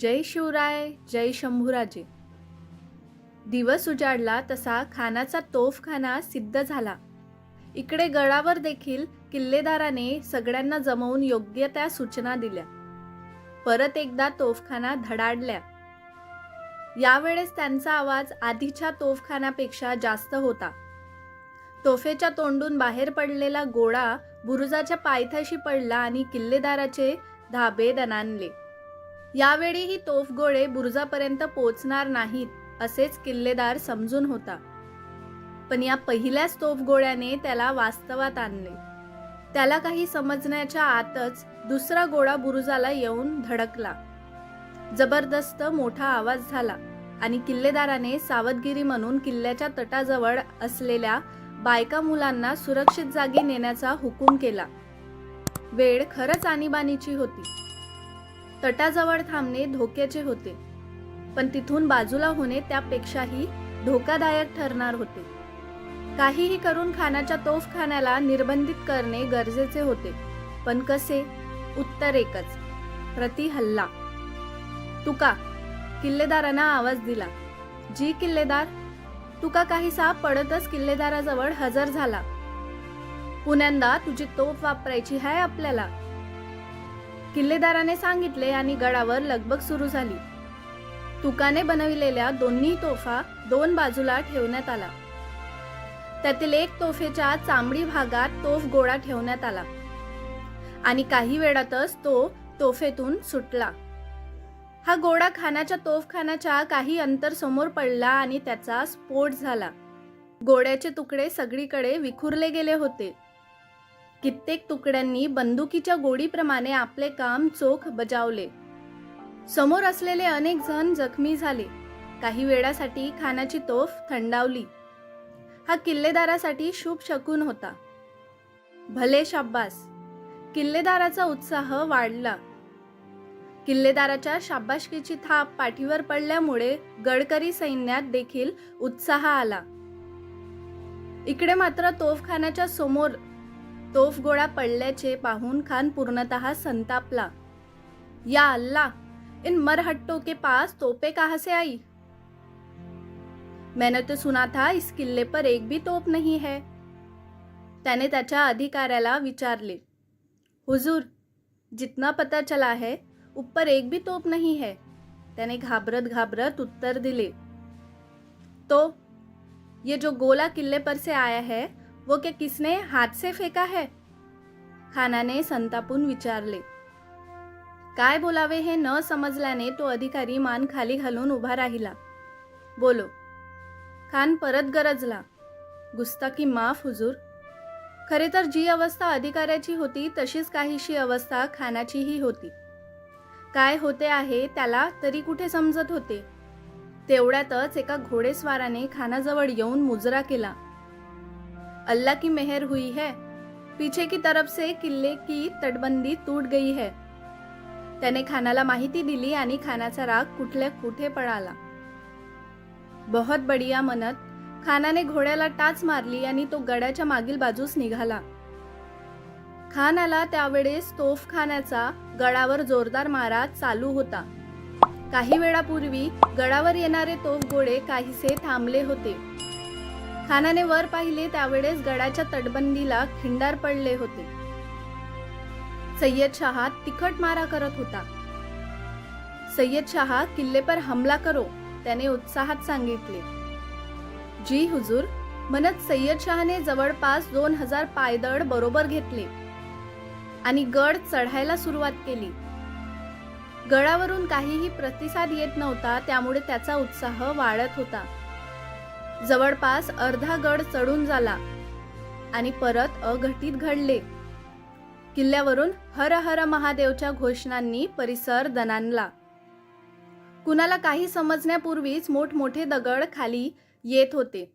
जय शिवराय जय शंभूराजे. दिवस उजाडला तसा खानाचा तोफखाना सिद्ध झाला. इकडे गडावर देखील किल्लेदाराने सगळ्यांना जमवून योग्य त्या सूचना दिल्या. परत एकदा तोफखाना धडाडल्या. यावेळेस त्यांचा आवाज आधीच्या तोफखानापेक्षा जास्त होता. तोफेच्या तोंडून बाहेर पडलेला गोळा बुरुजाच्या पायथ्याशी पडला आणि किल्लेदाराचे धाबे दणानले यावेळीही तोफगोळे बुरुजापर्यंत पोचणार नाहीत असेच किल्लेदार समजून होता. पण या पहिल्याच तोफगोळ्याने त्याला वास्तवात आणले. त्याला काही समजण्याच्या आतच दुसरा गोळा बुरुजाला येऊन धडकला. जबरदस्त मोठा आवाज झाला आणि किल्लेदाराने सावधगिरी म्हणून किल्ल्याच्या तटाजवळ असलेल्या बायका मुलांना सुरक्षित जागी नेण्याचा हुकूम केला. वेळ खरंच आणीबाणीची होती. तटाजवळ थांबणे धोक्याचे होते. पण तिथून बाजूला होणे त्यापेक्षाही धोकादायक ठरणार होते. काहीही करून खानाच्या तोफखान्याला निर्बंधित करणे गरजेचे होते. पण कसे? उत्तर एकच. प्रति हल्ला. तुका किल्लेदारांना आवाज दिला. जी किल्लेदार? तुका काहीसा पडतच किल्लेदाराजवळ हजर झाला. पुण्यांदा तुझी तोफ वापरायची आहे आपल्याला. किल्लेदाराने सांगितले आणि गडावर लगबग सुरू झाली. तुकाने बनविलेल्या दोन्ही तोफा दोन बाजूला ठेवण्यात आला. त्यातील एक तोफेच्या चांबडी भागात तोफ गोळा ठेवण्यात आला. आणि काही वेळातच तो तोफेतून सुटला. हा गोळा खानाच्या तोफखानाच्या काही अंतर समोर पडला आणि त्याचा स्फोट झाला. गोड्याचे तुकडे सगळीकडे विखुरले गेले होते. कित्येक तुकड्यांनी बंदुकीच्या गोडीप्रमाणे आपले काम चोख बजावले. समोर असलेले अनेक जण जखमी झाले. काही वेळासाठी खानाची तोफ थंडावली. हा किल्लेदारासाठी शुभ शकून होता. भले शाब्बास किल्लेदाराचा उत्साह वाढला. किल्लेदाराच्या शाब्बाशकीची थाप पाठीवर पडल्यामुळे गडकरी सैन्यात देखील उत्साह आला. इकडे मात्र तोफखान्याच्या समोर तोफ गोळा पडल्याचे पाहून खान पूर्णतः संतापला. या अल्लाह इन मरहट्टों के पास तोपे कहाँ से आई? मैंने तो सुना था इस किल्ले पर एक भी तोप नहीं है। त्याने त्याच्या अधिकाऱ्याला विचारले, हुजूर, जितना पता चला है, ऊपर एक भी तोप नहीं है. त्याने घाबरत घाबरत उत्तर दिले तो ये जो गोला किले पर से आया है वो क्या किसने हाथ से फेका है? खानाने संतापून विचारले। काय बोलावे हे न समजल्याने तो अधिकारी मान खाली घालून उभा राहिला. बोलो खान परत गरजला. गुस्ताकी माफ हुजूर. खरे तर जी अवस्था अधिकाऱ्याची होती तशीच काहीशी अवस्था खानाचीही होती. काय होते आहे त्याला तरी कुठे समजत होते? तेवढ्यातच एका घोडेस्वाराने खानाजवळ येऊन मुजरा केला. अल्लाह की मेहर हुई है। पीछे की तरफ से किल्ले की तटबंदी तूट गई है। त्याने खानाला माहिती दिली आणि खानाचा राग कुठल्या कुठे पळाला। बहुत बढिया म्हणत खानाने घोड्याला टाच मारली आणि तो गडाच्या मागील बाजूस निघाला। खान आला त्यावेळेस तोफखान्याचा गडावर जोरदार मारा चालू होता। काही वेळापूर्वी गडावर येणारे तोफ गोळे काहीसे थांबले होते। खानाने वर पाहिले त्यावेळेस गडाच्या तटबंदीला खिंडार पडले होते. सय्यद शहा तिखट मारा करत होता. सय्यद शहा किल्ले पर हमला करो त्याने उत्साहात सांगितले. जी हुजूर म्हणत सय्यद शहाने जवळपास दोन हजार पायदळ बरोबर घेतले आणि गड चढायला सुरुवात केली. गडावरून काहीही प्रतिसाद येत नव्हता त्यामुळे त्याचा उत्साह वाढत होता. जवळपास अर्धा गड चढून झाला आणि परत अघटित घडले. किल्ल्यावरून हर हर महादेवच्या घोषणांनी परिसर दणानला कुणाला काही समजण्यापूर्वीच मोठमोठे दगड खाली येत होते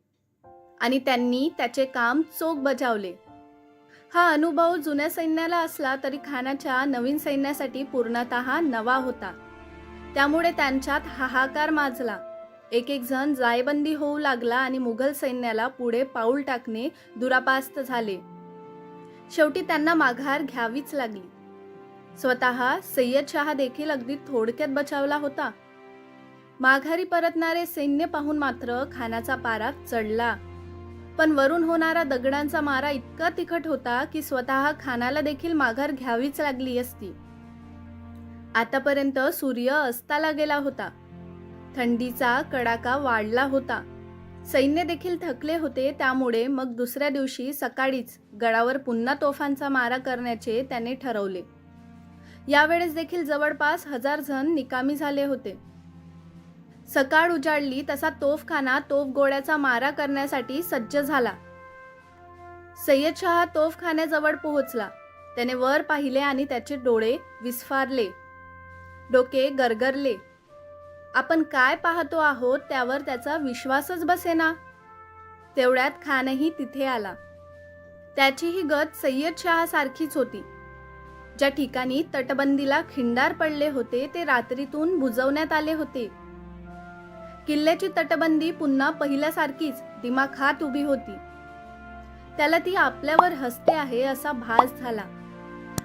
आणि त्यांनी त्याचे काम चोख बजावले. हा अनुभव जुन्या सैन्याला असला तरी खानाच्या नवीन सैन्यासाठी पूर्णतः नवा होता. त्यामुळे त्यांच्यात हाहाकार माजला. एक एक जण जायबंदी होऊ लागला आणि मुघल सैन्याला पुढे पाऊल टाकणे दुरापास्त झाले. शेवटी त्यांना माघार घ्यावीच लागली. स्वतः सय्यद शहा देखील अगदी थोडक्यात बचावला होता. माघारी परतणारे सैन्य पाहून मात्र खानाचा पारा चढला. पण वरून होणारा दगडांचा मारा इतका तिखट होता की स्वतः खानाला देखील माघार घ्यावीच लागली असती. आतापर्यंत सूर्य अस्ताला गेला होता. थंडीचा कडाका वाढला होता. सैन्य देखील थकले होते त्यामुळे मग दुसऱ्या दिवशी सकाळीच गडावर पुन्हा तोफांचा मारा करण्याचे त्याने ठरवले. यावेळेस देखील जवळपास हजार जण निकामी झाले होते. सकाळ उजाडली तसा तोफखाना तोफ गोळ्याचा मारा करण्यासाठी सज्ज झाला. सय्यद शहा तोफखान्याजवळ पोहोचला. त्याने वर पाहिले आणि त्याचे डोळे विस्फारले. डोके गरगरले. आपण काय पाहतो आहोत त्यावर त्याचा विश्वासच बसेना. तेवढ्यात खानही तिथे आला. त्याची ही गत सय्यद शहासारखीच होती. ज्या ठिकाणी तटबंदीला खिंडार पडले होते ते रात्रीतून बुजवण्यात आले होते. किल्ल्याची तटबंदी पुन्हा पहिल्यासारखीच दिमाखात उभी होती. त्याला ती आपल्यावर हसते आहे असा भास झाला.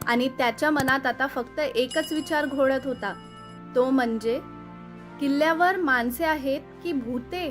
आणि त्याच्या मनात आता फक्त एकच विचार घोळत होता. तो म्हणजे किल्ल्यावर माणसे आहेत की भूते